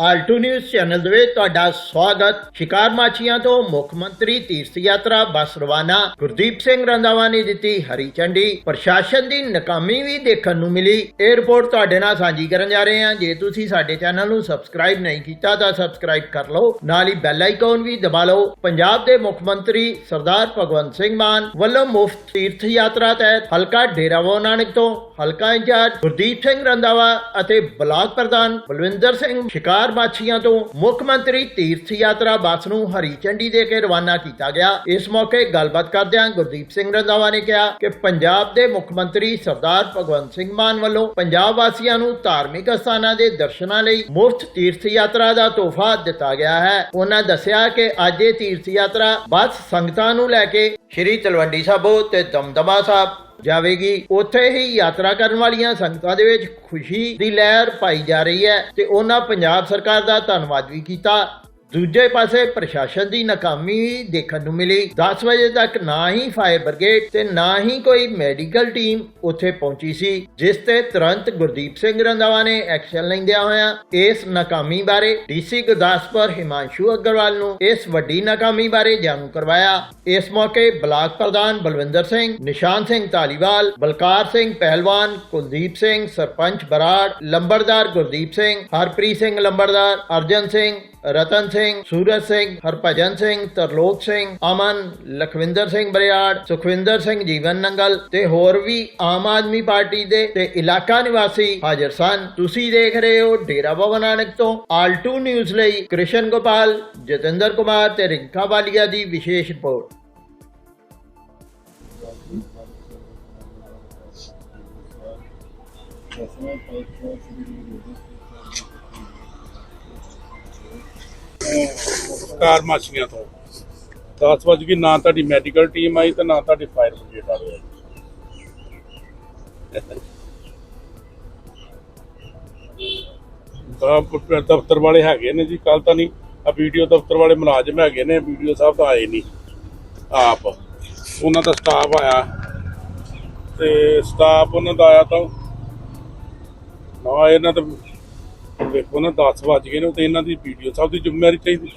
Alt news channel ਦੇ ਵਿੱਚ ਤੁਹਾਡਾ ਸਵਾਗਤ। ਸ਼ਿਕਾਰ ਮਾਛੀਆਂ ਤੋਂ ਮੁੱਖ ਮੰਤਰੀ ਤੀਰਥ ਯਾਤਰਾ ਬੱਸ ਰਵਾਨਾ ਗੁਰਦੀਪ ਸਿੰਘ ਰੰਧਾਵਾ ਨੇ ਦਿੱਤੀ ਹਰੀ ਝੰਡੀ। ਪ੍ਰਸ਼ਾਸਨ ਦੀ ਨਾਕਾਮੀ ਵੀ ਦੇਖਣ ਨੂੰ ਮਿਲੀ। ਇਹ ਰਿਪੋਰਟ ਤੁਹਾਡੇ ਨਾਲ ਸਾਂਝੀ ਕਰਨ ਜਾ ਰਹੇ ਹਾਂ। ਜੇ ਤੁਸੀਂ ਸਾਡੇ ਚੈਨਲ ਨੂੰ ਸਬਸਕ੍ਰਾਈਬ ਨਹੀਂ ਕੀਤਾ ਤਾਂ ਸਬਸਕ੍ਰਾਈਬ ਕਰ ਲਓ। ਨਾਲ ਹੀ ਬੈਲ ਆਈਕਨ ਵੀ ਦਬਾ ਲਓ। ਪੰਜਾਬ ਦੇ ਮੁੱਖ ਮੰਤਰੀ ਸਰਦਾਰ ਭਗਵੰਤ ਸਿੰਘ ਮਾਨ ਵੱਲੋਂ ਮੁਫਤ ਤੀਰਥ ਯਾਤਰਾ ਤਹਿਤ ਹਲਕਾ ਡੇਰਾਵੋ ਨਾਨਕ ਤੋਂ ਹਲਕਾ ਇੰਚਾਰਜ ਗੁਰਦੀਪ ਸਿੰਘ ਰੰਧਾਵਾ ਅਤੇ ਬਲਾਕ ਪ੍ਰਧਾਨ ਬਲਵਿੰਦਰ ਸਿੰਘ ਸ਼ਿਕਾਰ ਮਾਛੀਆਂ ਤੋਂ ਮੁੱਖ ਮੰਤਰੀ ਤੀਰਥ ਯਾਤਰਾ ਬੱਸ ਨੂੰ ਹਰੀ ਝੰਡੀ ਦੇ ਕੇ ਰਵਾਨਾ ਕੀਤਾ ਗਿਆ। ਇਸ ਮੌਕੇ ਗੱਲਬਾਤ ਕਰਦਿਆਂ ਗੁਰਦੀਪ ਸਿੰਘ ਰੰਧਾਵਾ ਨੇ ਕਿਹਾ ਕਿ ਪੰਜਾਬ ਦੇ ਮੁੱਖ ਮੰਤਰੀ ਸਰਦਾਰ ਭਗਵੰਤ ਸਿੰਘ ਮਾਨ ਵੱਲੋਂ ਪੰਜਾਬ ਵਾਸੀਆਂ ਨੂੰ ਧਾਰਮਿਕ ਸਥਾਨਾਂ ਦੇ ਦਰਸ਼ਨਾਂ ਲਈ ਮੁਫਤ ਤੀਰਥ ਯਾਤਰਾ ਦਾ ਤੋਹਫਾ ਦਿੱਤਾ ਗਿਆ ਹੈ। ਉਹਨਾਂ ਦੱਸਿਆ ਕਿ ਅੱਜ ਇਹ ਤੀਰਥ ਯਾਤਰਾ ਬੱਸ ਸੰਗਤਾਂ ਨੂੰ ਲੈ ਕੇ ਸ਼੍ਰੀ ਤਲਵੰਡੀ ਸਾਬੋ ਤੇ ਦਮਦਮਾ ਸਾਹਿਬ ਜਾਵੇਗੀ। ਉੱਥੇ ਹੀ ਯਾਤਰਾ ਕਰਨ ਵਾਲੀਆਂ ਸੰਗਤਾਂ ਦੇ ਵਿੱਚ ਖੁਸ਼ੀ ਦੀ ਲਹਿਰ ਪਾਈ ਜਾ ਰਹੀ ਹੈ ਤੇ ਉਹਨਾਂ ਪੰਜਾਬ ਸਰਕਾਰ ਦਾ ਧੰਨਵਾਦ ਵੀ ਕੀਤਾ। ਦੂਜੇ ਪਾਸੇ ਪ੍ਰਸ਼ਾਸਨ ਦੀ ਨਾਕਾਮੀ ਦੇਖਣ ਨੂੰ ਮਿਲੀ। 10 ਵਜੇ ਤੱਕ ਨਾ ਹੀ ਫਾਇਰ ਬ੍ਰਿਗੇਡ ਤੇ ਨਾ ਹੀ ਕੋਈ ਮੈਡੀਕਲ ਟੀਮ ਉੱਥੇ ਪਹੁੰਚੀ ਸੀ, ਜਿਸ ਤੇ ਤੁਰੰਤ ਗੁਰਦੀਪ ਸਿੰਘ ਰੰਧਾਵਾ ਨੇ ਐਕਸ਼ਨ ਲੈਂਦਿਆਂ ਹੋਇਆਂ ਇਸ ਨਾਕਾਮੀ ਬਾਰੇ ਡੀਸੀ ਗੁਰਦਾਸਪੁਰ ਹਿਮਾਂਸ਼ੂ ਅਗਰਵਾਲ ਨੂੰ ਇਸ ਵੱਡੀ ਨਾਕਾਮੀ ਬਾਰੇ ਜਾਣੂ ਕਰਵਾਇਆ। ਇਸ ਮੌਕੇ ਬਲਾਕ ਪ੍ਰਧਾਨ ਬਲਵਿੰਦਰ ਸਿੰਘ, ਨਿਸ਼ਾਨ ਸਿੰਘ ਧਾਲੀਵਾਲ, ਬਲਕਾਰ ਸਿੰਘ ਪਹਿਲਵਾਨ, ਕੁਲਦੀਪ ਸਿੰਘ, ਸਰਪੰਚ ਬਰਾੜ, ਲੰਬੜਦਾਰ ਗੁਰਦੀਪ ਸਿੰਘ, ਹਰਪ੍ਰੀਤ ਸਿੰਘ ਲੰਬੜਦਾਰ, ਅਰਜਨ ਸਿੰਘ, ਰਤਨ ਸਿੰਘ ਸਿੰਘ, ਸੂਰਜ ਸਿੰਘ, ਹਰਭਜਨ ਸਿੰਘ, ਤਰਲੋਕ ਸਿੰਘ, ਅਮਨ, ਲਖਵਿੰਦਰ ਸਿੰਘ ਬਰਿਆੜ, ਸੁਖਵਿੰਦਰ ਸਿੰਘ ਜੀਵਨ ਨੰਗਲ ਤੇ ਹੋਰ ਵੀ ਆਮ ਆਦਮੀ ਪਾਰਟੀ ਦੇ ਤੇ ਇਲਾਕਾ ਨਿਵਾਸੀ ਹਾਜ਼ਰ ਸਨ। ਤੁਸੀਂ ਦੇਖ ਰਹੇ ਹੋ ਡੇਰਾ ਬਾਬਾ ਨਾਨਕ ਤੋਂ ਆਲਟੂ ਨਿਊਜ਼ ਲਈ ਕ੍ਰਿਸ਼ਨ ਗੋਪਾਲ, ਜਤਿੰਦਰ ਕੁਮਾਰ ਤੇ ਰਿੰਕਾ ਵਾਲੀਆ ਦੀ ਵਿਸ਼ੇਸ਼ ਰਿਪੋਰਟ। ਕਾਰ ਮਾਛੀਆਂ ਤੋਂ। 10 ਵਜੇ ਗਈ ਨਾ ਤੁਹਾਡੀ ਮੈਡੀਕਲ ਟੀਮ ਆਈ ਤੇ ਨਾ ਤੁਹਾਡੀ ਫਾਇਰ ਬ੍ਰਿਗੇਡ ਆਈ ਤਾਂ ਦਫ਼ਤਰ ਵਾਲੇ ਹੈਗੇ ਨੇ ਜੀ ਕੱਲ ਤਾਂ ਨਹੀਂ ਆ ਵੀਡੀਓ ਦਫ਼ਤਰ ਵਾਲੇ ਮੁਲਾਜ਼ਮ ਹੈਗੇ ਨੇ ਵੀਡੀਓ ਸਾਹਿਬ ਤਾਂ ਆਏ ਨਹੀਂ, ਆਪ। ਉਹਨਾਂ ਦਾ ਸਟਾਫ ਆਇਆ। ਤੇ ਸਟਾਫ ਉਹਨਾਂ ਦਾ ਆਇਆ ਤਾਂ, ਨਾ ਇਹਨਾਂ ਤਾਂ ਵੇਖੋ ਨਾ 10 ਵੱਜ ਗਏ ਨੇ ਤੇ ਇਹਨਾਂ ਦੀ ਵੀਡੀਓ ਸਭ ਦੀ ਜ਼ਿੰਮੇਵਾਰੀ ਚਾਹੀਦੀ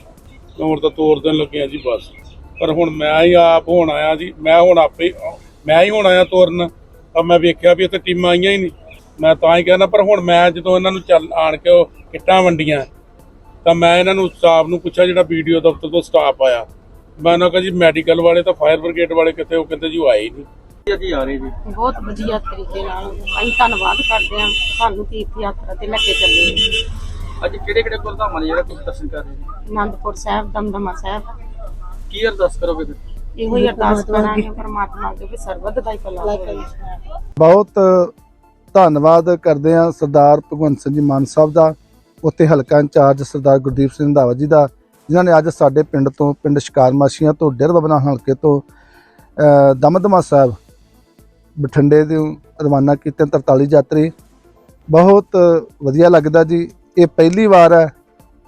ਹੁਣ ਤਾਂ ਤੋੜ ਦੇਣ ਲੱਗਿਆ ਜੀ ਬਸ। ਪਰ ਹੁਣ ਮੈਂ ਹੀ ਆਪ ਹੁਣ ਆਇਆ ਜੀ, ਮੈਂ ਹੁਣ ਆਪੇ, ਮੈਂ ਹੀ ਹੁਣ ਆਇਆ ਤੋਰਨ। ਤਾਂ ਮੈਂ ਵੇਖਿਆ ਵੀ ਇੱਥੇ ਟੀਮਾਂ ਆਈਆਂ ਹੀ ਨਹੀਂ। ਮੈਂ ਤਾਂ ਹੀ ਕਹਿੰਦਾ ਪਰ ਹੁਣ ਮੈਂ ਜਦੋਂ ਇਹਨਾਂ ਨੂੰ ਚੱਲ, ਆਣ ਕੇ ਉਹ ਕਿੱਟਾਂ ਵੰਡੀਆਂ, ਤਾਂ ਮੈਂ ਇਹਨਾਂ ਨੂੰ ਸਟਾਫ ਨੂੰ ਪੁੱਛਿਆ ਜਿਹੜਾ ਵੀਡੀਓ ਦਫ਼ਤਰ ਤੋਂ ਸਟਾਫ ਆਇਆ। ਮੈਂ ਉਹਨਾਂ ਕਿਹਾ ਜੀ ਮੈਡੀਕਲ ਵਾਲੇ ਤਾਂ ਫਾਇਰ ਬ੍ਰਿਗੇਡ ਵਾਲੇ ਕਿੱਥੇ ਉਹ ਕਹਿੰਦੇ ਜੀ ਉਹ ਆਏ ਨਹੀਂ। ਹੀ ਨਹੀਂ ਬਹੁਤ ਵਧੀਆ ਤਰੀਕੇ ਨਾਲ। ਅਸੀਂ ਧੰਨਵਾਦ ਕਰਦੇ ਹਾਂ। ਸਾਨੂੰ ਤੀਰਥ ਯਾਤਰਾ ਤੇ ਲੈ ਕੇ ਚੱਲੇ ਅੱਜ ਕਿਹੜੇ ਕਿਹੜੇ ਗੁਰਧਾਮਾਂ ਦੇ ਜਿਹੜਾ ਤੁਸੀਂ ਦਰਸ਼ਨ ਕਰ ਰਹੇ ਜੀ? ਆਨੰਦਪੁਰ ਸਾਹਿਬ ਦਮਦਮਾ ਸਾਹਿਬ। ਕੀ ਅਰਦਾਸ ਕਰੋਗੇ ਫਿਰ? ਇਹੋ ਹੀ ਅਰਦਾਸ ਕਰਾਂਗੇ। ਪਰਮਾਤਮਾ ਅੱਗੇ ਵੀ ਸਰਬੱਤ ਦਾ ਹੀ ਭਲਾ ਹੋਵੇ। ਬਹੁਤ ਧੰਨਵਾਦ ਕਰਦੇ ਹਾਂ ਸਰਦਾਰ ਭਗਵੰਤ ਸਿੰਘ ਜੀ ਮਾਨ ਸਾਹਿਬ ਦਾ ਉੱਤੇ ਹਲਕਾ ਇੰਚਾਰਜ ਸਰਦਾਰ ਗੁਰਦੀਪ ਸਿੰਘ ਰੰਧਾਵਾ ਜੀ ਦਾ ਜਿਨ੍ਹਾਂ ਨੇ ਅੱਜ ਸਾਡੇ ਪਿੰਡ ਤੋਂ ਪਿੰਡ ਸ਼ਿਕਾਰ ਮਾਛੀਆਂ ਤੋਂ ਡੇਰਾ ਬਾਬਾ ਨਾਨਕ ਹਲਕੇ ਤੋਂ ਦਮਦਮਾ ਸਾਹਿਬ ਬਠਿੰਡੇ ਤੋਂ ਰਵਾਨਾ ਕੀਤੇ 43 ਯਾਤਰੀ। ਬਹੁਤ ਵਧੀਆ ਲੱਗਦਾ ਜੀ। ਇਹ ਪਹਿਲੀ ਵਾਰ ਹੈ,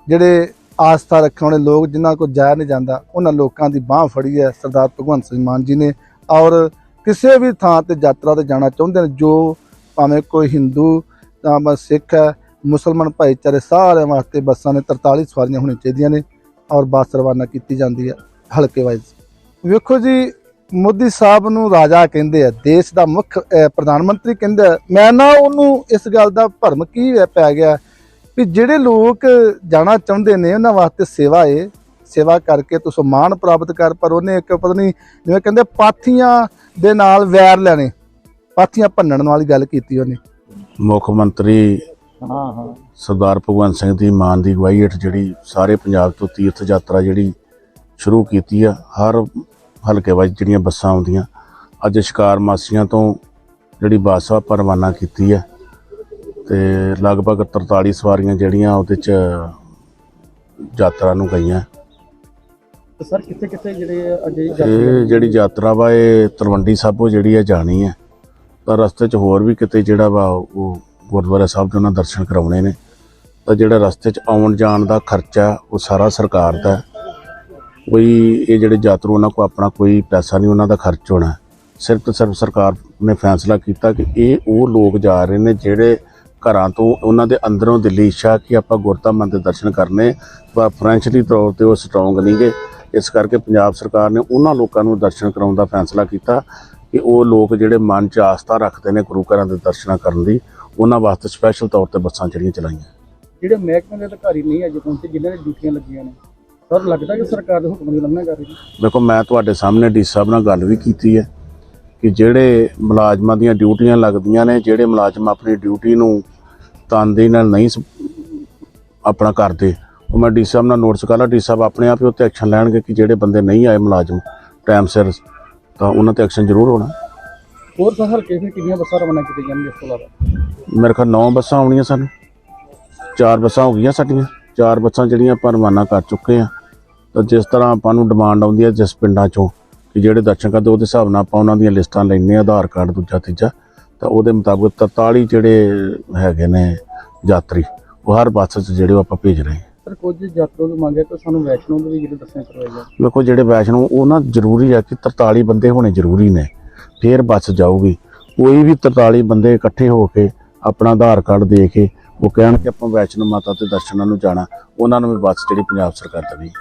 ਜਿਹੜੇ ਆਸਥਾ ਰੱਖਣ ਵਾਲੇ ਲੋਕ ਜਿਨ੍ਹਾਂ ਕੋਲ ਜਾਇਆ ਨਹੀਂ ਜਾਂਦਾ, ਉਹਨਾਂ ਲੋਕਾਂ ਦੀ ਬਾਹ ਫੜੀ ਹੈ ਸਰਦਾਰ ਭਗਵੰਤ ਸਿੰਘ ਮਾਨ ਜੀ ਨੇ। ਔਰ ਕਿਸੇ ਵੀ ਥਾਂ ਤੇ ਯਾਤਰਾ ਤੇ ਜਾਣਾ ਚਾਹੁੰਦੇ ਨੇ, ਜੋ ਭਾਵੇਂ ਕੋਈ ਹਿੰਦੂ ਤਾਂ ਸਿੱਖ ਹੈ, ਮੁਸਲਮਾਨ ਭਾਈਚਾਰੇ ਸਾਰਿਆਂ ਵਾਸਤੇ ਬੱਸਾਂ ਨੇ 43 ਸਵਾਰੀਆਂ ਹੋਣੀਆਂ ਚਾਹੀਦੀਆਂ ਨੇ ਔਰ ਬੱਸ ਰਵਾਨਾ ਕੀਤੀ ਜਾਂਦੀ ਹੈ ਹਲਕੇ ਵਾਈਜ਼। ਵੇਖੋ ਜੀ ਮੋਦੀ ਸਾਹਿਬ ਨੂੰ ਰਾਜਾ ਕਹਿੰਦੇ ਆ ਦੇਸ਼ ਦਾ ਮੁੱਖ ਪ੍ਰਧਾਨ ਮੰਤਰੀ ਕਹਿੰਦੇ ਆ। ਮੈਂ ਨਾ ਉਹਨੂੰ ਇਸ ਗੱਲ ਦਾ ਭਰਮ ਕੀ ਪੈ ਗਿਆ ਵੀ ਜਿਹੜੇ ਲੋਕ ਜਾਣਾ ਚਾਹੁੰਦੇ ਨੇ ਉਹਨਾਂ ਵਾਸਤੇ ਸੇਵਾ ਏ ਸੇਵਾ ਕਰਕੇ ਤੂੰ ਸਨਮਾਨ ਪ੍ਰਾਪਤ ਕਰ ਪਰ ਉਹਨੇ ਇੱਕ ਪਤਾ ਨਹੀਂ ਜਿਵੇਂ ਕਹਿੰਦੇ ਪਾਥੀਆਂ ਦੇ ਨਾਲ ਵੈਰ ਲੈਣੇ ਪਾਥੀਆਂ ਭੰਨਣ ਵਾਲੀ ਗੱਲ ਕੀਤੀ ਉਹਨੇ। ਮੁੱਖ ਮੰਤਰੀ ਸਰਦਾਰ ਭਗਵੰਤ ਸਿੰਘ ਦੀ ਮਾਨ ਦੀ ਅਗਵਾਈ ਹੇਠ ਜਿਹੜੀ ਸਾਰੇ ਪੰਜਾਬ ਤੋਂ ਤੀਰਥ ਯਾਤਰਾ ਜਿਹੜੀ ਸ਼ੁਰੂ ਕੀਤੀ ਆ ਹਰ ਹਲਕੇ ਵਿੱਚ ਜਿਹੜੀਆਂ ਬੱਸਾਂ ਆਉਂਦੀਆਂ ਅੱਜ ਸ਼ਿਕਾਰ ਮਾਸੀਆਂ ਤੋਂ ਜਿਹੜੀ ਬੱਸ ਆ ਆਪਾਂ ਰਵਾਨਾ ਕੀਤੀ ਆ। ਤੇ ਲਗਭਗ 43 ਸਵਾਰੀਆਂ ਜਿਹੜੀਆਂ ਉਹਦੇ ਚ ਯਾਤਰਾ ਨੂੰ ਗਈਆਂ। ਸਰ ਕਿੱਥੇ ਕਿੱਥੇ ਜਿਹੜੇ ਅੱਜ ਇਹ ਜਿਹੜੀ ਯਾਤਰਾ ਵਾ ਇਹ ਤਲਵੰਡੀ ਸਾਬੋ ਜਿਹੜੀ ਆ ਜਾਣੀ ਹੈ ਤਾਂ ਰਸਤੇ 'ਚ ਹੋਰ ਵੀ ਕਿਤੇ ਜਿਹੜਾ ਵਾ ਉਹ ਗੁਰਦੁਆਰਾ ਸਾਹਿਬ ਦੇ ਉਹਨਾਂ ਦਰਸ਼ਨ ਕਰਾਉਣੇ ਨੇ। ਤਾਂ ਜਿਹੜਾ ਰਸਤੇ 'ਚ ਆਉਣ ਜਾਣ ਦਾ ਖਰਚਾ ਉਹ ਸਾਰਾ ਸਰਕਾਰ ਦਾ ਹੈ। ਕੋਈ ਇਹ ਜਿਹੜੇ ਯਾਤਰੂ ਉਹਨਾਂ ਕੋ ਆਪਣਾ ਕੋਈ ਪੈਸਾ ਨਹੀਂ, ਉਹਨਾਂ ਦਾ ਖਰਚ ਹੋਣਾ। ਸਿਰਫ ਤੇ ਸਿਰਫ ਸਰਕਾਰ ਨੇ ਫੈਸਲਾ ਕੀਤਾ ਕਿ ਇਹ ਉਹ ਲੋਕ ਜਾ ਰਹੇ ਨੇ ਜਿਹੜੇ ਘਰਾਂ ਤੋਂ ਉਹਨਾਂ ਦੇ ਅੰਦਰੋਂ ਦਿੱਲੀ ਇੱਛਾ ਕਿ ਆਪਾਂ ਗੁਰਧਾਮਾਂ ਦੇ ਦਰਸ਼ਨ ਕਰਨੇ, ਪਰ ਫਾਈਨੈਂਸ਼ਲੀ ਤੌਰ ਤੇ ਉਹ ਸਟਰੋਂਗ ਨਹੀਂਗੇ ਇਸ ਕਰਕੇ ਪੰਜਾਬ ਸਰਕਾਰ ਨੇ ਉਹਨਾਂ ਲੋਕਾਂ ਨੂੰ ਦਰਸ਼ਨ ਕਰਾਉਣ ਦਾ ਫੈਸਲਾ ਕੀਤਾ ਕਿ ਉਹ ਲੋਕ ਜਿਹੜੇ ਮਨ 'ਚ ਆਸਥਾ ਰੱਖਦੇ ਨੇ ਗੁਰੂ ਘਰਾਂ ਦੇ ਦਰਸ਼ਨਾਂ ਕਰਨ ਦੀ, ਉਹਨਾਂ ਵਾਸਤੇ ਸਪੈਸ਼ਲ ਤੌਰ ਤੇ ਬੱਸਾਂ ਜਿਹੜੀਆਂ ਚਲਾਈਆਂ। ਜਿਹੜੇ ਮਹਿਕਮੇ ਦੇ ਅਧਿਕਾਰੀ ਨਹੀਂ ਅੱਜ ਪਹੁੰਚੇ, ਜਿਨ੍ਹਾਂ ਨੇ ਡਿਊਟੀਆਂ ਲੱਗੀਆਂ ਨੇ? ਸਰ ਲੱਗਦਾ ਕਿ ਸਰਕਾਰ ਦੇ ਹੁਕਮ ਦੀ ਉਲੰਘਣਾ ਕਰ ਰਹੀ ਹੈ। ਦੇਖੋ ਮੈਂ ਤੁਹਾਡੇ ਸਾਹਮਣੇ ਡੀ ਸਾਹਿਬ ਨਾਲ ਗੱਲ ਵੀ ਕੀਤੀ ਹੈ ਕਿ ਜਿਹੜੇ ਮੁਲਾਜ਼ਮਾਂ ਦੀਆਂ ਡਿਊਟੀਆਂ ਲੱਗਦੀਆਂ ਨੇ ਜਿਹੜੇ ਮੁਲਾਜ਼ਮ ਆਪਣੀ ਡਿਊਟੀ ਨੂੰ ਤਨਦੇਹੀ ਨਾਲ ਨਹੀਂ ਆਪਣਾ ਕਰਦੇ ਉਹ ਮੈਂ ਡੀ ਸਾਹਿਬ ਨਾਲ ਨੋਟਿਸ ਕਰ ਲਾ। ਡੀ ਸਾਹਿਬ ਆਪਣੇ ਆਪ ਹੀ ਉੱਤੇ ਐਕਸ਼ਨ ਲੈਣਗੇ ਕਿ ਜਿਹੜੇ ਬੰਦੇ ਨਹੀਂ ਆਏ ਮੁਲਾਜ਼ਮ ਟਾਈਮ ਸਿਰ ਤਾਂ ਉਹਨਾਂ ਤੇ ਐਕਸ਼ਨ ਜ਼ਰੂਰ ਹੋਣਾ। ਹੋਰ ਸਰ ਹਲਕੇ ਵਿੱਚ ਕਿੰਨੀਆਂ ਬੱਸਾਂ ਰਵਾਨਾ ਕੀਤੀਆਂ ਜਾਣਗੀਆਂ ਇਸ ਤੋਂ ਇਲਾਵਾ? ਮੇਰੇ ਖਿਆਲ 9 ਬੱਸਾਂ ਆਉਣੀਆਂ ਸਾਨੂੰ। ਚਾਰ ਬੱਸਾਂ ਹੋ ਗਈਆਂ ਸਾਡੀਆਂ। ਚਾਰ ਬੱਸਾਂ ਜਿਹੜੀਆਂ ਆਪਾਂ ਰਵਾਨਾ ਕਰ ਚੁੱਕੇ ਆ ਤਾਂ ਜਿਸ ਤਰ੍ਹਾਂ ਆਪਾਂ ਨੂੰ ਡਿਮਾਂਡ ਆਉਂਦੀ ਹੈ ਜਿਸ ਪਿੰਡਾਂ ਚੋਂ ਕਿ ਜਿਹੜੇ ਦਰਸ਼ਨ ਕਰਦੇ ਉਹਦੇ ਹਿਸਾਬ ਨਾਲ ਆਪਾਂ ਉਹਨਾਂ ਦੀਆਂ ਲਿਸਟਾਂ ਆ ਆਧਾਰ ਕਾਰਡ ਦੂਜਾ ਤੀਜਾ। ਤਾਂ ਉਹਦੇ ਮੁਤਾਬਕ 43 ਜਿਹੜੇ ਹੈਗੇ ਨੇ ਯਾਤਰੀ ਉਹ ਹਰ ਬੱਸ 'ਚ ਜਿਹੜੇ ਆਪਾਂ ਭੇਜ ਰਹੇ ਹਾਂ। ਸਰ ਕੁਝ ਯਾਤਰੂ ਦੀ ਮੰਗ ਹੈ ਕਿ ਸਾਨੂੰ ਵੈਸ਼ਨੋ ਦੇ ਵੀ ਜਿਹੜੇ ਦਰਸ਼ਨ ਕਰਵਾਏ ਜਾਣ ਵੇਖੋ ਜਿਹੜੇ ਵੈਸ਼ਨੋ ਉਹ ਨਾ ਜ਼ਰੂਰੀ ਹੈ ਕਿ 43 ਬੰਦੇ ਹੋਣੇ ਜ਼ਰੂਰੀ ਨੇ। ਫੇਰ ਬੱਸ ਜਾਊਗੀ। ਕੋਈ ਵੀ 43 ਬੰਦੇ ਇਕੱਠੇ ਹੋ ਕੇ ਆਪਣਾ ਆਧਾਰ ਕਾਰਡ ਦੇ ਕੇ ਉਹ ਕਹਿਣ ਕਿ ਆਪਾਂ ਵੈਸ਼ਨੋ ਮਾਤਾ ਦੇ ਦਰਸ਼ਨਾਂ ਨੂੰ ਜਾਣਾ, ਉਹਨਾਂ ਨੂੰ ਵੀ ਬੱਸ ਜਿਹੜੀ ਪੰਜਾਬ ਸਰਕਾਰ ਦੇਵੇਗੀ